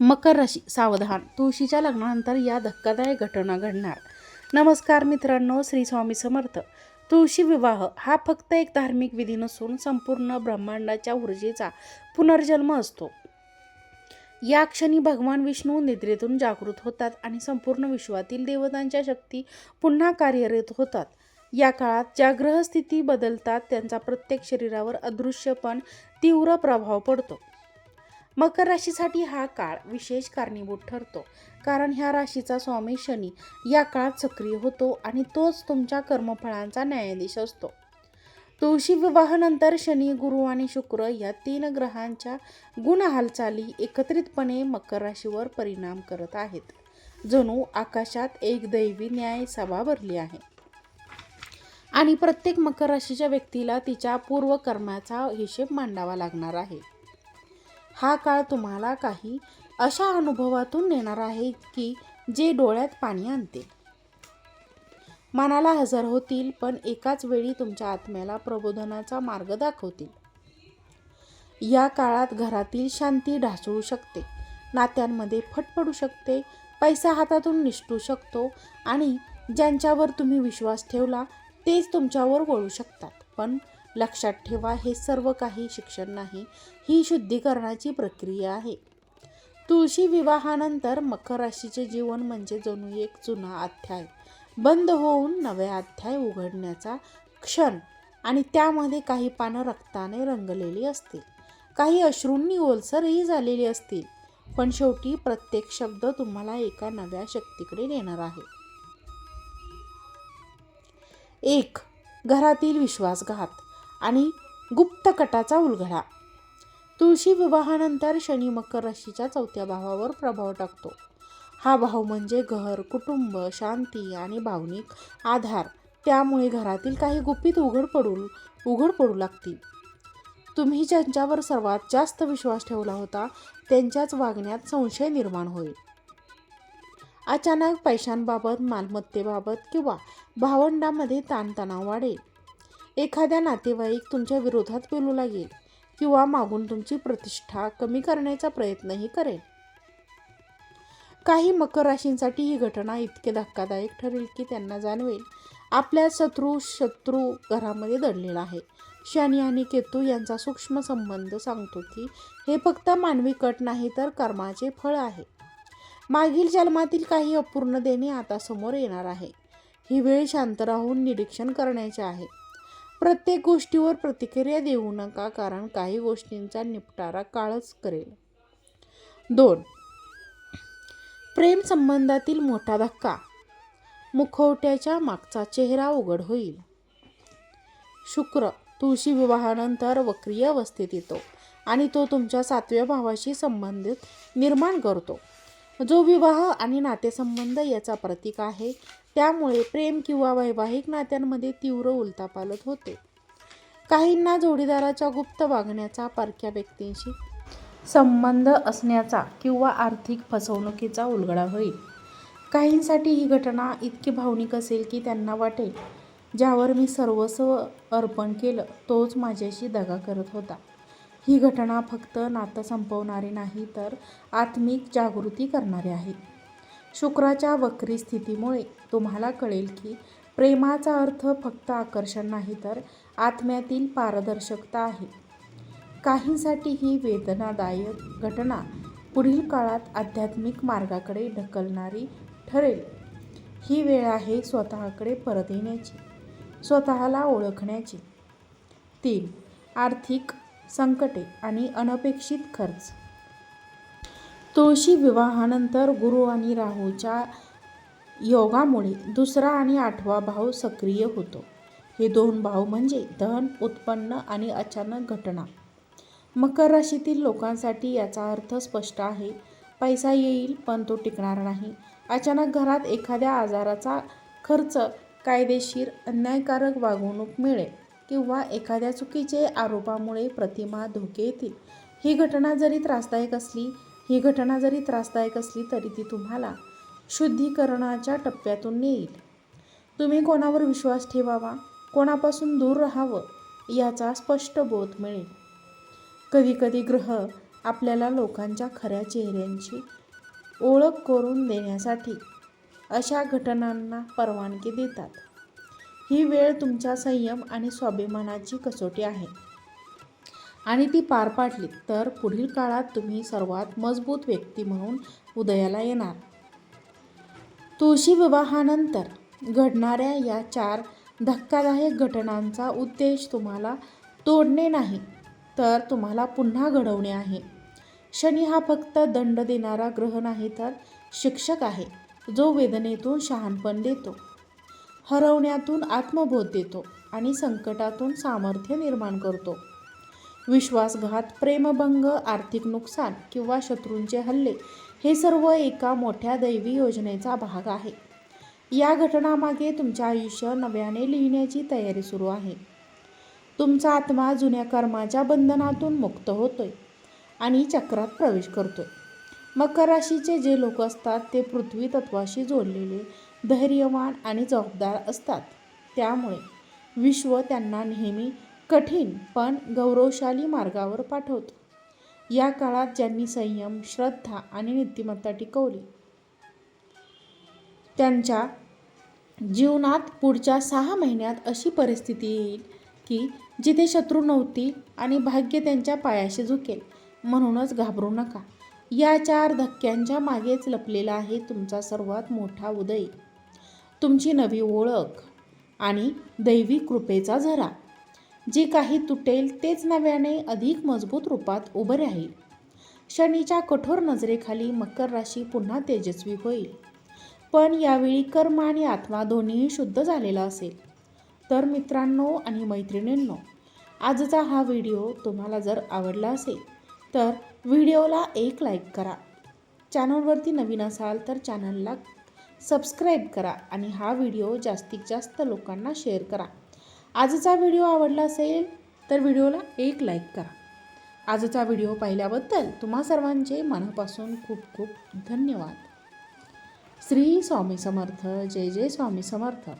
मकर राशी सावधान. तुळशीच्या लग्नानंतर या धक्कादायक घटना घडणार. नमस्कार मित्रांनो श्री स्वामी समर्थ. तुळशी विवाह हा फक्त एक धार्मिक विधी नसून संपूर्ण ब्रह्मांडाच्या ऊर्जेचा पुनर्जन्म असतो. या क्षणी भगवान विष्णू निद्रेतून जागृत होतात आणि संपूर्ण विश्वातील देवतांच्या शक्ती पुन्हा कार्यरत होतात. या काळात ज्या ग्रहस्थिती बदलतात त्यांचा प्रत्येक शरीरावर अदृश्य पण तीव्र प्रभाव पडतो. मकर राशीसाठी हा काळ विशेष कारणीभूत ठरतो. कारण ह्या राशीचा स्वामी शनी या काळात सक्रिय होतो आणि तोच तुमच्या कर्मफळांचा न्यायाधीश असतो. तुळशी विवाहानंतर शनी गुरु आणि शुक्र या तीन ग्रहांच्या गुण हालचाली एकत्रितपणे मकर राशीवर परिणाम करत आहेत. जणू आकाशात एक दैवी न्याय सभा भरली आहे. आणि प्रत्येक मकर राशीच्या व्यक्तीला तिच्या पूर्वकर्माचा हिशेब मांडावा लागणार आहे. हा काळ तुम्हाला काही अशा अनुभवातून नेणार आहे की जे डोळ्यात पाणी आणते. मनाला हजर होतील पण एकाच वेळी तुमच्या आत्म्याला प्रबोधनाचा मार्ग दाखवतील. या काळात घरातील शांती ढासळू शकते नात्यांमध्ये फट पडू शकते पैसा हातातून निसटू शकतो आणि ज्यांच्यावर तुम्ही विश्वास ठेवला तेच तुमच्यावर वळू शकतात. पण लक्षात ठेवा हे सर्व काही शिक्षण नाही ही शुद्धीकरणाची प्रक्रिया आहे. तुळशी विवाहानंतर मकर राशीचे जीवन म्हणजे जणू एक जुना अध्याय. बंद होऊन नव्या अध्याय उघडण्याचा क्षण आणि त्यामध्ये काही पानं रक्ताने रंगलेली असतील. काही अश्रूंनी ओलसरही झालेली असतील पण शेवटी प्रत्येक शब्द तुम्हाला एका नव्या शक्तीकडे नेणार आहे. एक घरातील विश्वासघात. आणि गुप्त कटाचा उलगडा तुळशी विवाहानंतर शनी मकर राशीच्या चौथ्या भावावर प्रभाव टाकतो. हा भाव म्हणजे घर कुटुंब शांती आणि भावनिक आधार. त्यामुळे घरातील काही गुपित उघड पडू उघड पडू लागतील. तुम्ही ज्यांच्यावर सर्वात जास्त विश्वास ठेवला होता त्यांच्याच वागण्यात संशय निर्माण होईल. अचानक पैशांबाबत मालमत्तेबाबत किंवा भावंडामध्ये ताणतणाव वाढेल. एखाद्या नातेवाईक तुमच्या विरोधात बोलू लागेल किंवा मागून तुमची प्रतिष्ठा कमी करण्याचा प्रयत्नही करेल. काही मकर राशींसाठी ही घटना इतके धक्कादायक ठरेल की त्यांना जाणवेल. आपल्या शत्रू शत्रू घरामध्ये दडलेला आहे. शनी आणि केतू यांचा सूक्ष्म संबंध सांगतो की हे फक्त मानवी कट नाही तर कर्माचे फळ आहे. मागील जन्मातील काही अपूर्ण देणे आता समोर येणार आहे. ही वेळ शांत राहून निरीक्षण करण्याचे आहे. प्रत्येक गोष्टीवर प्रतिक्रिया देऊ नका कारण काही गोष्टींचा निपटारा काळच करेल. दोन. प्रेम संबंधातील मोठा धक्का. मुखवट्याच्या मागचा चेहरा उघड होईल. शुक्र तुळशी विवाहानंतर वक्रीय अवस्थेत येतो आणि तो तुमच्या सातव्या भावाशी संबंधित निर्माण करतो. जो विवाह आणि नातेसंबंध याचा प्रतीक आहे त्यामुळे प्रेम किंवा वैवाहिक नात्यांमध्ये तीव्र उलतापालत होते. काहींना जोडीदाराच्या गुप्त वागण्याचा परक्या व्यक्तींशी संबंध असण्याचा किंवा आर्थिक फसवणुकीचा उलगडा होईल. काहींसाठी ही घटना इतकी भावनिक असेल की त्यांना वाटेल ज्यावर मी सर्वस्व अर्पण केलं तोच माझ्याशी दगा करत होता. ही घटना फक्त नातं संपवणारी नाही तर आत्मिक जागृती करणारी आहे. शुक्राच्या वक्री स्थितीमुळे तुम्हाला कळेल की प्रेमाचा अर्थ फक्त आकर्षण नाही तर आत्म्यातील पारदर्शकता आहे. काहींसाठी ही वेदनादायक घटना पुढील काळात आध्यात्मिक मार्गाकडे ढकलणारी ठरेल. ही वेळ आहे स्वतःकडे परत येण्याची स्वतःला ओळखण्याची. तीन आर्थिक संकटे आणि अनपेक्षित खर्च. तुळशी विवाहानंतर गुरु आणि राहूच्या योगामुळे दुसरा आणि आठवा भाव सक्रिय होतो. हे दोन भाव म्हणजे धन उत्पन्न आणि अचानक घटना. मकर राशीतील लोकांसाठी याचा अर्थ स्पष्ट आहे. पैसा येईल पण तो टिकणार नाही. अचानक घरात एखाद्या आजाराचा खर्च कायदेशीर अन्यायकारक वागणूक मिळेल. किंवा एखाद्या चुकीचे आरोपामुळे प्रतिमा धोके येतील. ही घटना जरी त्रासदायक असली ही घटना जरी त्रासदायक असली तरी ती तुम्हाला शुद्धीकरणाच्या टप्प्यातून नेईल. तुम्ही कोणावर विश्वास ठेवावा कोणापासून दूर राहावं याचा स्पष्ट बोध मिळेल. कधीकधी ग्रह आपल्याला लोकांच्या खऱ्या चेहऱ्यांची ओळख करून देण्यासाठी अशा घटनांना परवानगी देतात. ही वेळ तुमच्या संयम आणि स्वाभिमानाची कसोटी आहे. आणि ती पार पाडली तर पुढील काळात तुम्ही सर्वात मजबूत व्यक्ती म्हणून उदयाला येणार. तुळशी विवाहानंतर घडणाऱ्या या चार धक्कादायक घटनांचा उद्देश तुम्हाला तोडणे नाही तर तुम्हाला पुन्हा घडवणे आहे. शनी हा फक्त दंड देणारा ग्रह नाही तर शिक्षक आहे जो वेदनेतून शहाणपण देतो. हरवण्यातून आत्मबोध देतो आणि संकटातून सामर्थ्य निर्माण करतो. विश्वासघात प्रेमभंग आर्थिक नुकसान किंवा शत्रूंचे हल्ले हे सर्व एका मोठ्या दैवी योजनेचा भाग आहे. या घटनामागे तुमचे आयुष्य नव्याने लिहिण्याची तयारी सुरू आहे. तुमचा आत्मा जुन्या कर्माच्या बंधनातून मुक्त होतोय आणि चक्रात प्रवेश करतोय. मकर राशीचे जे लोक असतात ते पृथ्वी तत्वाशी जोडलेले धैर्यवान आणि जबाबदार असतात. त्यामुळे विश्व त्यांना नेहमी कठीण पण गौरवशाली मार्गावर पाठवतो. या काळात ज्यांनी संयम श्रद्धा आणि नीतिमत्ता टिकवली त्यांच्या जीवनात पुढच्या सहा महिन्यात अशी परिस्थिती येईल की जिथे शत्रू नव्हती आणि भाग्य त्यांच्या पायाशी झुकेल म्हणूनच घाबरू नका. या चार धक्क्यांच्या मागेच लपलेला आहे तुमचा सर्वात मोठा उदय. तुमची नवी ओळख आणि दैवी कृपेचा झरा. जे काही तुटेल तेच नव्याने अधिक मजबूत रूपात उभं राहील. शनीच्या कठोर नजरेखाली मकर राशी पुन्हा तेजस्वी होईल. पण यावेळी कर्म आणि आत्मा दोन्हीही शुद्ध झालेला असेल. तर मित्रांनो आणि मैत्रिणींनो आजचा हा व्हिडिओ तुम्हाला जर आवडला असेल तर व्हिडिओला एक लाईक करा. चॅनलवरती नवीन असाल तर चॅनलला सबस्क्राईब करा आणि हा व्हिडिओ जास्तीत जास्त लोकांना शेअर करा. आजचा व्हिडिओ आवडला असेल तर व्हिडिओला एक लाईक करा. आजचा व्हिडिओ पाहिल्याबद्दल तुम्हा सर्वांचे मनापासून खूप खूप धन्यवाद. श्री स्वामी समर्थ जय जय स्वामी समर्थ.